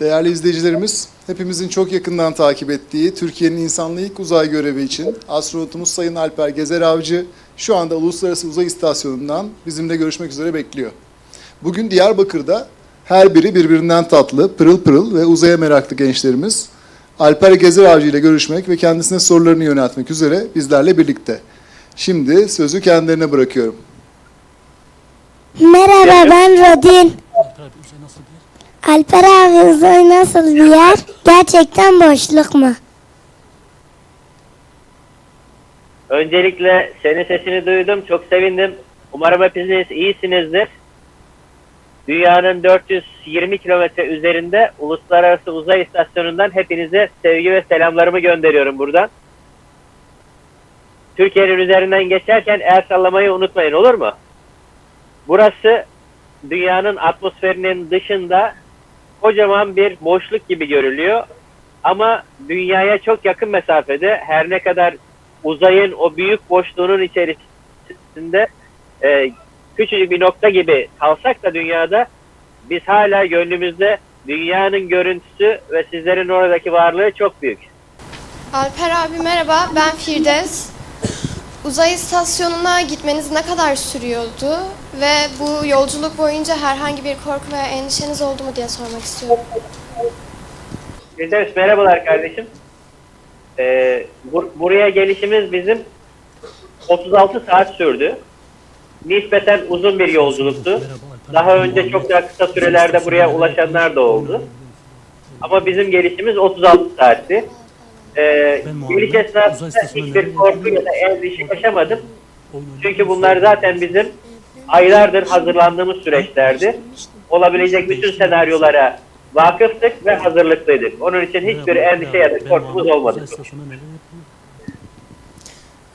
Değerli izleyicilerimiz, hepimizin çok yakından takip ettiği Türkiye'nin insanlı ilk uzay görevi için astronotumuz Sayın Alper Gezer Avcı şu anda Uluslararası Uzay İstasyonu'ndan bizimle görüşmek üzere bekliyor. Bugün Diyarbakır'da her biri birbirinden tatlı, pırıl pırıl ve uzaya meraklı gençlerimiz Alper Gezer Avcı ile görüşmek ve kendisine sorularını yöneltmek üzere bizlerle birlikte. Şimdi sözü kendilerine bırakıyorum. Merhaba ben Rodin. Alper abi uzay nasıl bir yer? Gerçekten boşluk mu? Öncelikle senin sesini duydum. Çok sevindim. Umarım hepiniz iyisinizdir. Dünyanın 420 kilometre üzerinde Uluslararası Uzay İstasyonu'ndan hepinize sevgi ve selamlarımı gönderiyorum buradan. Türkiye'nin üzerinden geçerken el sallamayı unutmayın olur mu? Burası dünyanın atmosferinin dışında kocaman bir boşluk gibi görülüyor. Ama dünyaya çok yakın mesafede her ne kadar uzayın o büyük boşluğunun içerisinde e, küçücük bir nokta gibi kalsak da dünyada biz hala gönlümüzde dünyanın görüntüsü ve sizlerin oradaki varlığı çok büyük. Alper abi merhaba, ben Firdevs. Uzay istasyonuna gitmeniz ne kadar sürüyordu ve bu yolculuk boyunca herhangi bir korku veya endişeniz oldu mu diye sormak istiyorum. Firdevs merhabalar kardeşim. Ee, bur- buraya gelişimiz bizim 36 saat sürdü. Nispeten uzun bir yolculuktu. Daha önce çok daha kısa sürelerde buraya ulaşanlar da oldu. Ama bizim gelişimiz 36 saatti. Ee, geliş esnasında hiçbir korku ya da endişe yaşamadım. Çünkü bunlar zaten bizim aylardır hazırlandığımız süreçlerdi. Olabilecek bütün senaryolara vakıftık ve hazırlıklıydık. Onun için hiçbir endişe ya da korkumuz olmadı.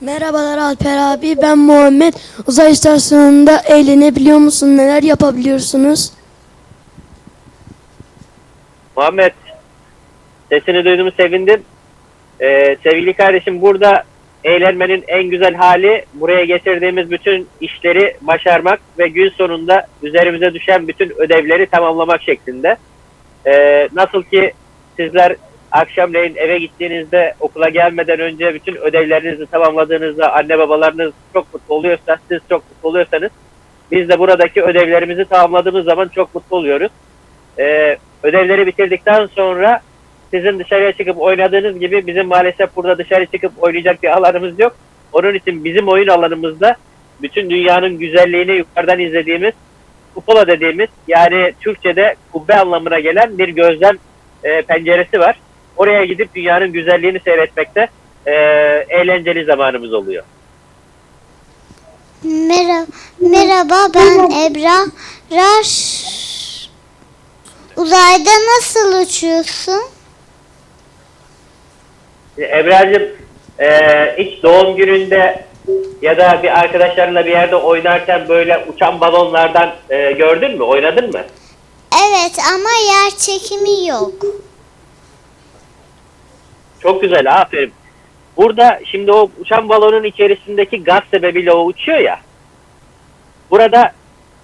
Merhabalar Alper abi ben Muhammed. Uzay istasyonunda eğlenebiliyor musun? Neler yapabiliyorsunuz? Muhammed, sesini duyduğumu sevindim. Ee, sevgili kardeşim burada eğlenmenin en güzel hali buraya getirdiğimiz bütün işleri başarmak ve gün sonunda üzerimize düşen bütün ödevleri tamamlamak şeklinde. Ee, nasıl ki sizler akşamleyin eve gittiğinizde okula gelmeden önce bütün ödevlerinizi tamamladığınızda anne babalarınız çok mutlu oluyorsa, siz çok mutlu oluyorsanız biz de buradaki ödevlerimizi tamamladığımız zaman çok mutlu oluyoruz. Ee, ödevleri bitirdikten sonra sizin dışarıya çıkıp oynadığınız gibi bizim maalesef burada dışarı çıkıp oynayacak bir alanımız yok. Onun için bizim oyun alanımızda bütün dünyanın güzelliğini yukarıdan izlediğimiz kupola dediğimiz yani Türkçe'de kubbe anlamına gelen bir gözlem e, penceresi var. Oraya gidip dünyanın güzelliğini seyretmekte e, eğlenceli zamanımız oluyor. Merhaba, merhaba ben Ebra. Raş. Uzayda nasıl uçuyorsun? Ebrar'cığım e, hiç doğum gününde ya da bir arkadaşlarınla bir yerde oynarken böyle uçan balonlardan e, gördün mü? Oynadın mı? Evet ama yer çekimi yok. Çok güzel aferin. Burada şimdi o uçan balonun içerisindeki gaz sebebiyle o uçuyor ya. Burada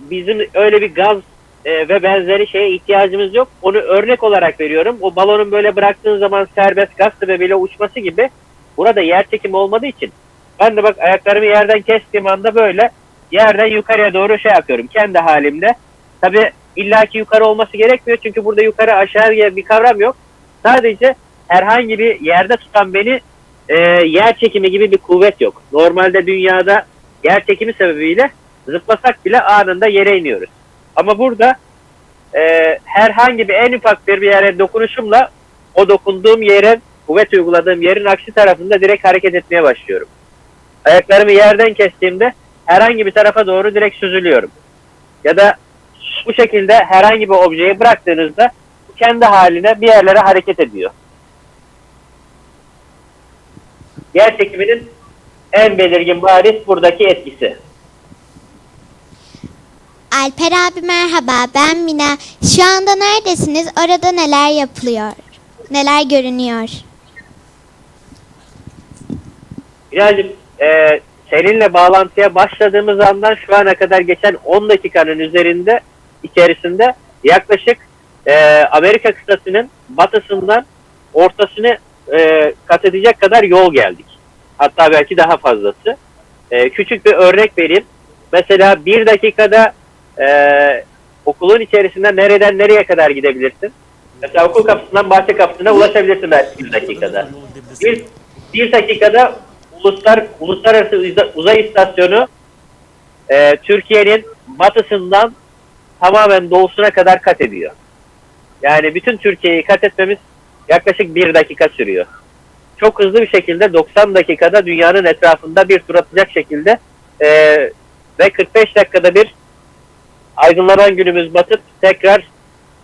bizim öyle bir gaz e, ve benzeri şeye ihtiyacımız yok. Onu örnek olarak veriyorum. O balonun böyle bıraktığın zaman serbest gaz sebebiyle uçması gibi burada yer çekimi olmadığı için ben de bak ayaklarımı yerden kestiğim anda böyle yerden yukarıya doğru şey yapıyorum kendi halimde. Tabi illaki yukarı olması gerekmiyor çünkü burada yukarı aşağı diye bir kavram yok. Sadece herhangi bir yerde tutan beni e, yer çekimi gibi bir kuvvet yok. Normalde dünyada yer çekimi sebebiyle zıplasak bile anında yere iniyoruz. Ama burada e, herhangi bir en ufak bir yere dokunuşumla o dokunduğum yere kuvvet uyguladığım yerin aksi tarafında direkt hareket etmeye başlıyorum. Ayaklarımı yerden kestiğimde herhangi bir tarafa doğru direkt süzülüyorum. Ya da bu şekilde herhangi bir objeyi bıraktığınızda kendi haline bir yerlere hareket ediyor. Yer çekiminin en belirgin bariz buradaki etkisi. Alper abi merhaba ben Mina. Şu anda neredesiniz? Orada neler yapılıyor? Neler görünüyor? Birazcık e, seninle bağlantıya başladığımız andan şu ana kadar geçen 10 dakikanın üzerinde içerisinde yaklaşık e, Amerika kıtasının batısından ortasını e, kat edecek kadar yol geldik. Hatta belki daha fazlası. E, küçük bir örnek vereyim. Mesela bir dakikada e, okulun içerisinde nereden nereye kadar gidebilirsin? Mesela okul kapısından bahçe kapısına ulaşabilirsin belki bir dakikada. Bir, bir dakikada uluslar, uluslararası Uza- uzay istasyonu e, Türkiye'nin batısından tamamen doğusuna kadar kat ediyor. Yani bütün Türkiye'yi kat etmemiz yaklaşık bir dakika sürüyor. Çok hızlı bir şekilde 90 dakikada dünyanın etrafında bir tur atacak şekilde e, ve 45 dakikada bir aydınlanan günümüz batıp tekrar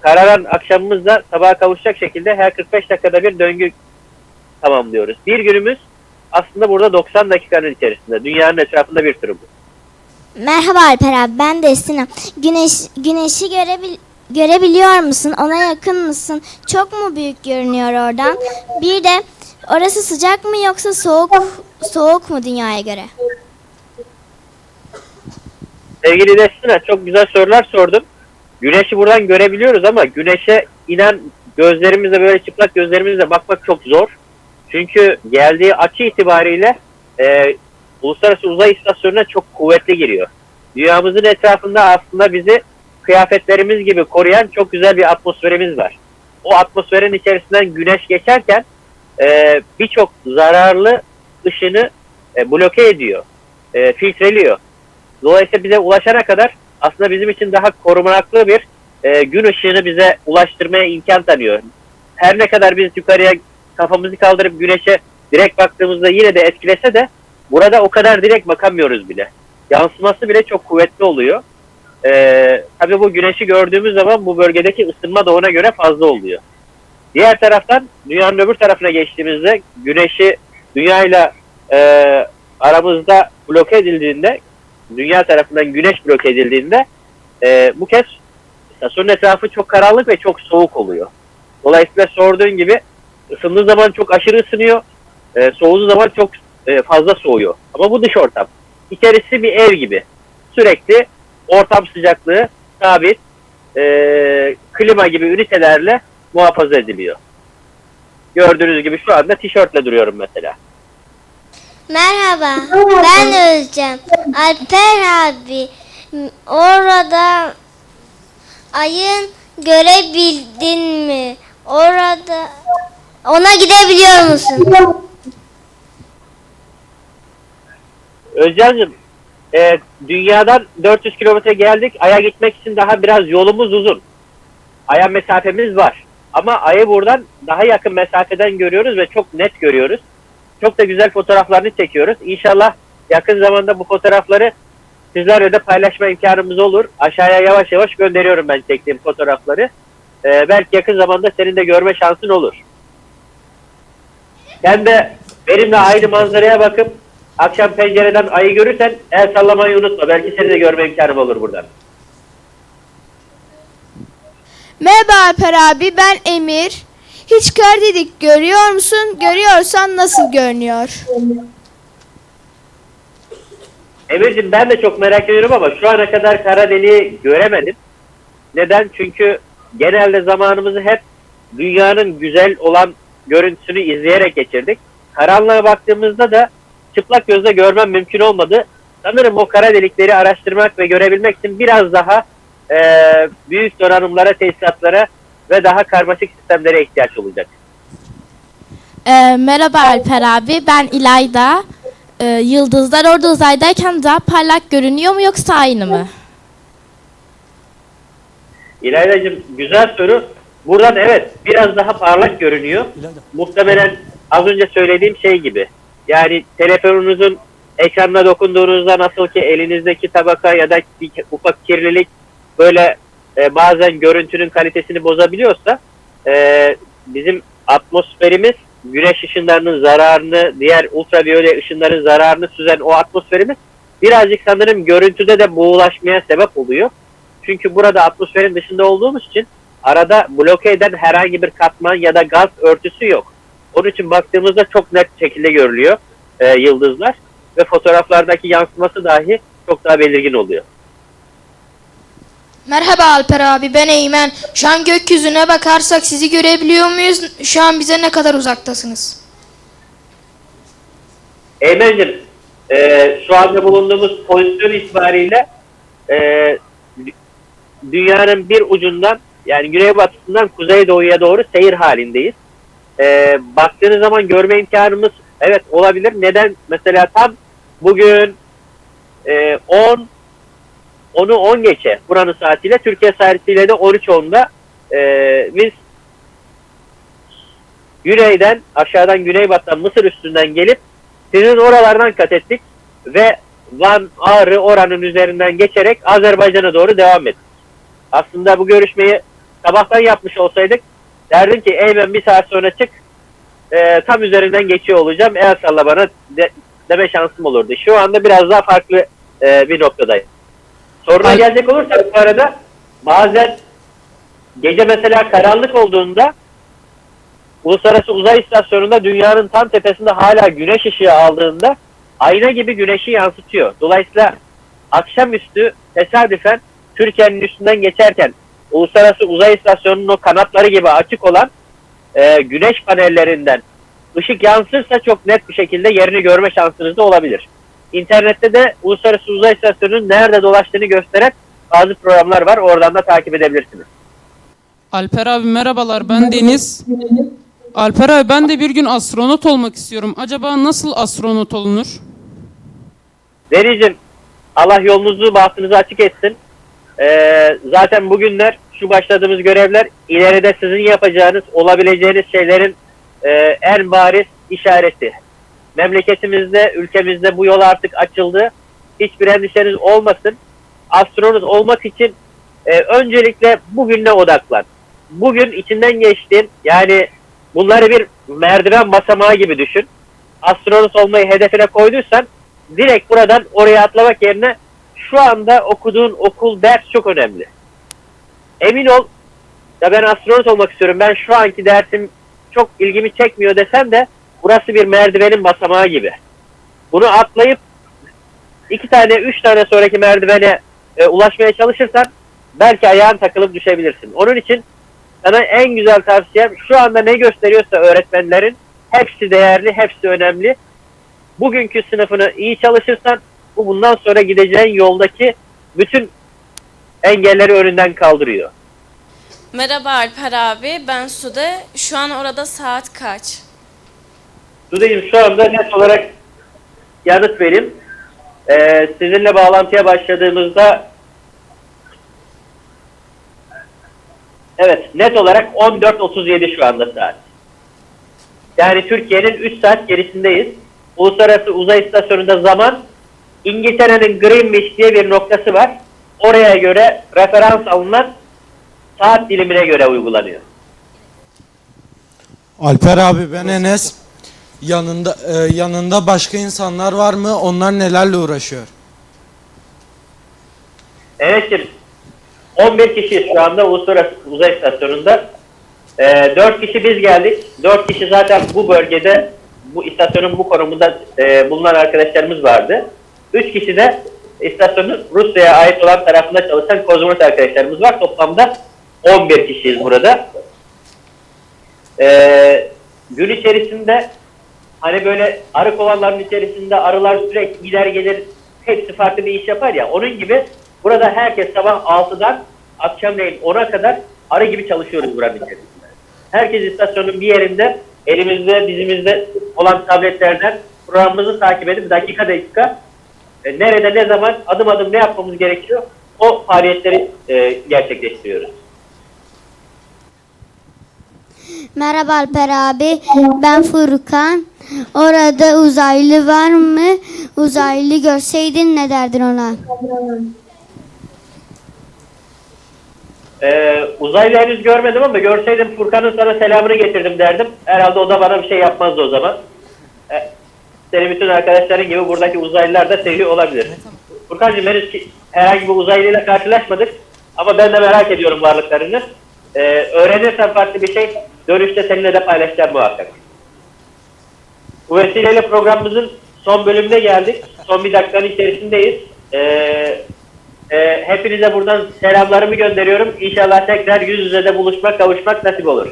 kararan akşamımızda sabaha kavuşacak şekilde her 45 dakikada bir döngü tamamlıyoruz. Bir günümüz aslında burada 90 dakikanın içerisinde. Dünyanın etrafında bir tur bu. Merhaba Alper abi ben de Sinem. Güneş, güneşi görebil, görebiliyor musun? Ona yakın mısın? Çok mu büyük görünüyor oradan? Bir de orası sıcak mı yoksa soğuk soğuk mu dünyaya göre? Sevgili Destina çok güzel sorular sordun. Güneşi buradan görebiliyoruz ama güneşe inen gözlerimizle böyle çıplak gözlerimizle bakmak çok zor. Çünkü geldiği açı itibariyle e, Uluslararası Uzay İstasyonu'na çok kuvvetli giriyor. Dünyamızın etrafında aslında bizi kıyafetlerimiz gibi koruyan çok güzel bir atmosferimiz var. O atmosferin içerisinden güneş geçerken e, birçok zararlı ışını e, bloke ediyor, e, filtreliyor. Dolayısıyla bize ulaşana kadar aslında bizim için daha korunaklı bir e, gün ışığını bize ulaştırmaya imkan tanıyor. Her ne kadar biz yukarıya kafamızı kaldırıp güneşe direkt baktığımızda yine de etkilese de burada o kadar direkt bakamıyoruz bile. Yansıması bile çok kuvvetli oluyor. E, tabii bu güneşi gördüğümüz zaman bu bölgedeki ısınma da ona göre fazla oluyor. Diğer taraftan dünyanın öbür tarafına geçtiğimizde güneşi dünyayla e, aramızda bloke edildiğinde dünya tarafından güneş bloke edildiğinde e, bu kez istasyonun etrafı çok karanlık ve çok soğuk oluyor. Dolayısıyla sorduğun gibi ısındığı zaman çok aşırı ısınıyor, e, soğuduğu zaman çok e, fazla soğuyor. Ama bu dış ortam. İçerisi bir ev gibi. Sürekli ortam sıcaklığı sabit, e, klima gibi ünitelerle muhafaza ediliyor. Gördüğünüz gibi şu anda tişörtle duruyorum mesela. Merhaba, ben Özlem. Alper abi, orada ayın görebildin mi? Orada ona gidebiliyor musun? Özcan'cığım e, dünyadan 400 kilometre geldik. Ay'a gitmek için daha biraz yolumuz uzun. Ay'a mesafemiz var. Ama Ay'ı buradan daha yakın mesafeden görüyoruz ve çok net görüyoruz. Çok da güzel fotoğraflarını çekiyoruz. İnşallah yakın zamanda bu fotoğrafları sizlerle de paylaşma imkanımız olur. Aşağıya yavaş yavaş gönderiyorum ben çektiğim fotoğrafları. E, belki yakın zamanda senin de görme şansın olur. Sen de benimle aynı manzaraya bakıp akşam pencereden ayı görürsen el sallamayı unutma. Belki seni de görme imkanım olur buradan. Merhaba Alper abi ben Emir. Hiç kar dedik görüyor musun? Görüyorsan nasıl görünüyor? Emir'cim ben de çok merak ediyorum ama şu ana kadar kara deliği göremedim. Neden? Çünkü genelde zamanımızı hep dünyanın güzel olan görüntüsünü izleyerek geçirdik. Karanlığa baktığımızda da çıplak gözle görmem mümkün olmadı. Sanırım o kara delikleri araştırmak ve görebilmek için biraz daha e, büyük donanımlara, tesisatlara ve daha karmaşık sistemlere ihtiyaç olacak. Ee, merhaba Alper abi, ben İlayda. Ee, yıldızlar orada uzaydayken daha parlak görünüyor mu yoksa aynı mı? İlayda'cığım güzel soru. Buradan evet biraz daha parlak görünüyor. İlayda. Muhtemelen az önce söylediğim şey gibi. Yani telefonunuzun ekranına dokunduğunuzda nasıl ki elinizdeki tabaka ya da bir ufak kirlilik böyle e, bazen görüntünün kalitesini bozabiliyorsa e, bizim atmosferimiz güneş ışınlarının zararını, diğer ultraviyole ışınların zararını süzen o atmosferimiz birazcık sanırım görüntüde de buğulaşmaya sebep oluyor. Çünkü burada atmosferin dışında olduğumuz için arada bloke eden herhangi bir katman ya da gaz örtüsü yok. Onun için baktığımızda çok net şekilde görülüyor e, yıldızlar ve fotoğraflardaki yansıması dahi çok daha belirgin oluyor. Merhaba Alper abi ben Eymen. Şu an gökyüzüne bakarsak sizi görebiliyor muyuz? Şu an bize ne kadar uzaktasınız? Eymen'cim e, şu anda bulunduğumuz pozisyon itibariyle e, dü- dünyanın bir ucundan yani güneybatısından kuzeydoğuya doğru seyir halindeyiz. E, baktığınız zaman görme imkanımız evet olabilir. Neden? Mesela tam bugün e, 10 onu 10 geçe buranın saatiyle Türkiye saatiyle de 13.10'da e, biz güneyden aşağıdan güneybatıdan Mısır üstünden gelip sizin oralardan kat ettik ve Van, Ağrı oranın üzerinden geçerek Azerbaycan'a doğru devam ettik. Aslında bu görüşmeyi sabahtan yapmış olsaydık derdim ki Eymen bir saat sonra çık e, tam üzerinden geçiyor olacağım el salla bana de- deme şansım olurdu. Şu anda biraz daha farklı e, bir noktadayım. Soruna gelecek olursak bu arada bazen gece mesela karanlık olduğunda Uluslararası Uzay İstasyonu'nda dünyanın tam tepesinde hala güneş ışığı aldığında ayna gibi güneşi yansıtıyor. Dolayısıyla akşamüstü tesadüfen Türkiye'nin üstünden geçerken Uluslararası Uzay İstasyonu'nun o kanatları gibi açık olan e, güneş panellerinden ışık yansırsa çok net bir şekilde yerini görme şansınız da olabilir. İnternette de Uluslararası Uzay İstasyonu'nun nerede dolaştığını gösteren bazı programlar var. Oradan da takip edebilirsiniz. Alper abi merhabalar ben Deniz. Alper abi ben de bir gün astronot olmak istiyorum. Acaba nasıl astronot olunur? Deniz'im Allah yolunuzu bahtınızı açık etsin. Ee, zaten bugünler şu başladığımız görevler ileride sizin yapacağınız olabileceğiniz şeylerin e, en bariz işareti. Memleketimizde, ülkemizde bu yol artık açıldı. Hiçbir endişeniz olmasın. Astronot olmak için e, öncelikle bugüne odaklan. Bugün içinden geçtiğin yani bunları bir merdiven basamağı gibi düşün. Astronot olmayı hedefine koyduysan direkt buradan oraya atlamak yerine şu anda okuduğun okul ders çok önemli. Emin ol ya ben astronot olmak istiyorum. Ben şu anki dersim çok ilgimi çekmiyor desem de burası bir merdivenin basamağı gibi. Bunu atlayıp iki tane, üç tane sonraki merdivene e, ulaşmaya çalışırsan belki ayağın takılıp düşebilirsin. Onun için sana en güzel tavsiyem şu anda ne gösteriyorsa öğretmenlerin hepsi değerli, hepsi önemli. Bugünkü sınıfını iyi çalışırsan bu bundan sonra gideceğin yoldaki bütün engelleri önünden kaldırıyor. Merhaba Alper abi ben Sude. Şu an orada saat kaç? Sudeciğim şu anda net olarak yanıt vereyim. Ee, sizinle bağlantıya başladığımızda evet net olarak 14.37 şu anda saat. Yani Türkiye'nin 3 saat gerisindeyiz. Uluslararası Uzay İstasyonu'nda zaman İngiltere'nin Greenwich diye bir noktası var. Oraya göre referans alınan saat dilimine göre uygulanıyor. Alper abi ben Enes. Yanında e, yanında başka insanlar var mı? Onlar nelerle uğraşıyor? Enes'cim 11 kişiyiz şu anda Uluslararası Uzay İstasyonu'nda. Ee, 4 kişi biz geldik. 4 kişi zaten bu bölgede bu istasyonun bu konumunda e, bulunan arkadaşlarımız vardı. 3 kişi de istasyonun Rusya'ya ait olan tarafında çalışan kozmonot arkadaşlarımız var. Toplamda 11 kişiyiz burada. Ee, gün içerisinde hani böyle arı kovanların içerisinde arılar sürekli gider gelir hepsi farklı bir iş yapar ya onun gibi burada herkes sabah 6'dan akşamleyin 10'a kadar arı gibi çalışıyoruz buranın içerisinde. Herkes istasyonun bir yerinde elimizde dizimizde olan tabletlerden programımızı takip edip dakika dakika e, nerede ne zaman adım adım ne yapmamız gerekiyor o faaliyetleri e, gerçekleştiriyoruz. Merhaba Alper abi. Ben Furkan. Orada uzaylı var mı? Uzaylı görseydin ne derdin ona? Ee, uzaylı henüz görmedim ama görseydim Furkan'ın sana selamını getirdim derdim. Herhalde o da bana bir şey yapmazdı o zaman. Ee, senin bütün arkadaşların gibi buradaki uzaylılar da seviyor olabilir. Furkan'cığım henüz herhangi bir uzaylıyla karşılaşmadık. Ama ben de merak ediyorum varlıklarını. Ee, öğrenirsen farklı bir şey dönüşte seninle de paylaşacağım muhakkak. Bu vesileyle programımızın son bölümüne geldik. Son bir dakikanın içerisindeyiz. Ee, e, hepinize buradan selamlarımı gönderiyorum. İnşallah tekrar yüz yüze de buluşmak, kavuşmak nasip olur.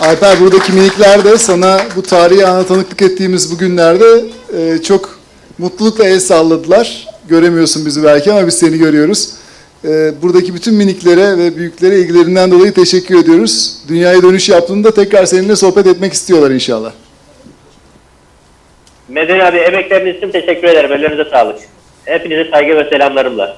Alper buradaki minikler de sana bu tarihi ana tanıklık ettiğimiz bu günlerde e, çok mutlulukla el salladılar. Göremiyorsun bizi belki ama biz seni görüyoruz. E, buradaki bütün miniklere ve büyüklere ilgilerinden dolayı teşekkür ediyoruz. Dünyaya dönüş yaptığında tekrar seninle sohbet etmek istiyorlar inşallah. Medeni abi emekleriniz için teşekkür ederim. Ellerinize sağlık. Hepinize saygı ve selamlarımla.